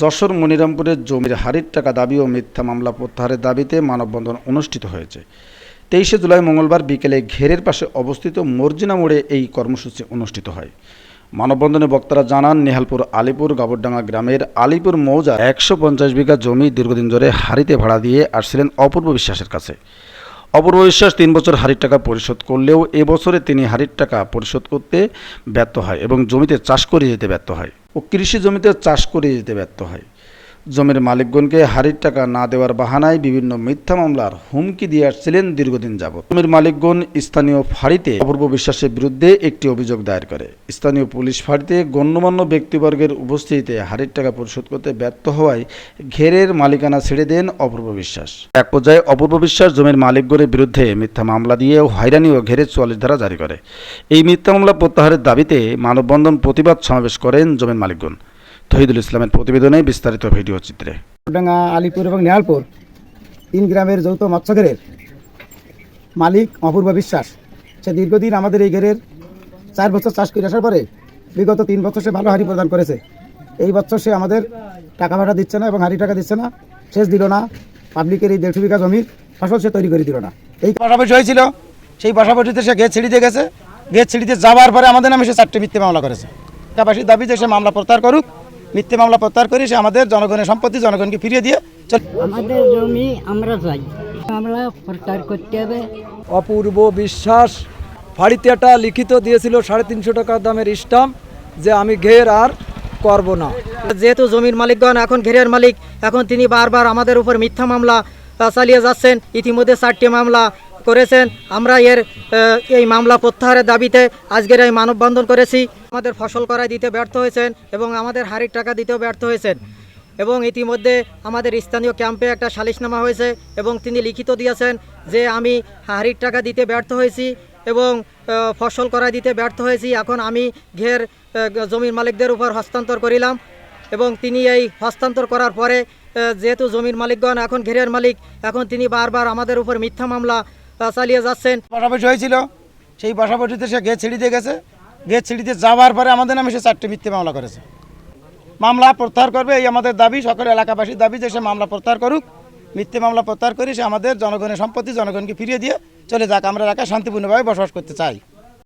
যশোর মনিরামপুরের জমির হারির টাকা দাবি ও মিথ্যা মামলা প্রত্যাহারের দাবিতে মানববন্ধন অনুষ্ঠিত হয়েছে। তেইশে জুলাই মঙ্গলবার বিকেলে ঘেরের পাশে অবস্থিত মর্জিনা মোড়ে এই কর্মসূচি অনুষ্ঠিত হয়। মানববন্ধনে বক্তারা জানান, নেহালপুর, আলিপুর, গাবরডাঙ্গা গ্রামের আলিপুর মৌজা একশো পঞ্চাশ বিঘা জমি দীর্ঘদিন ধরে হারিতে ভাড়া দিয়ে আসছিলেন অপূর্ব বিশ্বাসের কাছে। অপূর্ব বিশ্বাস তিন বছর হারির টাকা পরিশোধ করলেও এবছরে তিনি হারির টাকা পরিশোধ করতে ব্যর্থ হয় এবং জমিতে চাষ করে যেতে ব্যর্থ হয়। ও কৃষি জমিতে চাষ করে যেতে ব্যর্থ হয়। জমির মালিকগণকে হারির টাকা না দেওয়ার বাহানায় বিভিন্ন মিথ্যা মামলার হুমকি দিয়ে আসছিলেন দীর্ঘদিন যাবৎ। জমির মালিকগণ স্থানীয় ফাঁড়িতে অপূর্ব বিশ্বাসের বিরুদ্ধে একটি অভিযোগ দায়ের করে। স্থানীয় পুলিশ ফাঁড়িতে গণ্যমান্য ব্যক্তিবর্গের উপস্থিতিতে হারির টাকা পরিশোধ করতে ব্যর্থ হওয়ায় ঘেরের মালিকানা ছেড়ে দেন অপূর্ব বিশ্বাস। এক পর্যায়ে অপূর্ব বিশ্বাস জমির মালিকগণের বিরুদ্ধে মিথ্যা মামলা দিয়ে হয়রানি ও ঘেরের চুয়াল্লিশ ধারা জারি করে। এই মিথ্যা মামলা প্রত্যাহারের দাবিতে মানববন্ধন প্রতিবাদ সমাবেশ করেন জমির মালিকগণ। তহিদুল ইসলামের প্রতিবেদনে বিস্তারিত ভিডিও চিত্রে। ডাঙ্গা আলিপুর এবং নেহালপুর তিন গ্রামের যৌথ মৎস্যঘেরের মালিক অপূর্ব বিশ্বাস। সে দীর্ঘদিন আমাদের এই ঘেরের চার বছর চাষ করে আসার পরে বিগত তিন বছর সে ভালো হাড়ি প্রদান করেছে। এই বছর সে আমাদের টাকা ভাড়া দিচ্ছে না এবং হাড়ি টাকা দিচ্ছে না শেষ দিল না, পাবলিকের এই দেড়শো বিঘা জমির ফসল সে তৈরি করে দিল না। এই পাশাপাশি হয়েছিল, সেই পাশাপাশিতে সে গেট ছিঁড়িতে গেছে। গেট ছিঁড়িতে যাওয়ার পরে আমাদের নামে সে চারটে মিথ্যে মামলা করেছে। পাশাপাশি দাবি যে সে মামলা প্রত্যাহার করুক মিথ্যে মামলা প্রত্যাহার করে সে আমাদের জনগণের সম্পত্তি জনগণকে ফিরিয়ে দিয়ে আমাদের জমি আমরা চাই। মামলা প্রচার করতে হবে। অপূর্ব বিশ্বাস। ফাড়িতে একটা লিখিত দিয়েছিল সাড়ে তিনশো টাকা দামের স্টাম্প যে আমি ঘের আর করব না। যেহেতু জমির মালিকগণ এখন ঘেরের মালিক এখন তিনি বারবার আমাদের উপর মিথ্যা মামলা চালিয়ে যাচ্ছেন। ইতিমধ্যে চারটি মামলা করেছেন। আমরা এর এই মামলা প্রত্যাহারের দাবিতে আজকের এই মানববন্ধন করেছি। আমাদের ফসল করায় দিতে ব্যর্থ হয়েছেন এবং আমাদের হাড়ির টাকা দিতেও ব্যর্থ হয়েছেন। এবং ইতিমধ্যে আমাদের স্থানীয় ক্যাম্পে একটা সালিশনামা হয়েছে এবং তিনি লিখিত দিয়েছেন যে আমি হাড়ির টাকা দিতে ব্যর্থ হয়েছি এবং ফসল করায় দিতে ব্যর্থ হয়েছি। এখন আমি ঘের জমির মালিকদের উপর হস্তান্তর করিলাম এবং তিনি এই হস্তান্তর করার পরে যেহেতু জমির মালিকগণ এখন ঘেরের মালিক, এখন তিনি বারবার আমাদের উপর মিথ্যা মামলা আহ, চালিয়ে যাচ্ছেন। পাশাপাশি হয়েছিল সেই পাশাপাশিতে সে গেট ছিঁড়িতে গেছে। গেট ছিঁড়িতে যাওয়ার পরে আমাদের নামে সে চারটি মিথ্যে মামলা করেছে। মামলা প্রত্যাহার করবে এই আমাদের দাবি সকল এলাকাবাসীর দাবি যে সে মামলা প্রত্যাহার করুক। মিথ্যে মামলা প্রত্যাহার করে সে আমাদের জনগণের সম্পত্তি জনগণকে ফিরিয়ে দিয়ে চলে যাক। আমরা এলাকায় শান্তিপূর্ণভাবে বসবাস করতে চাই।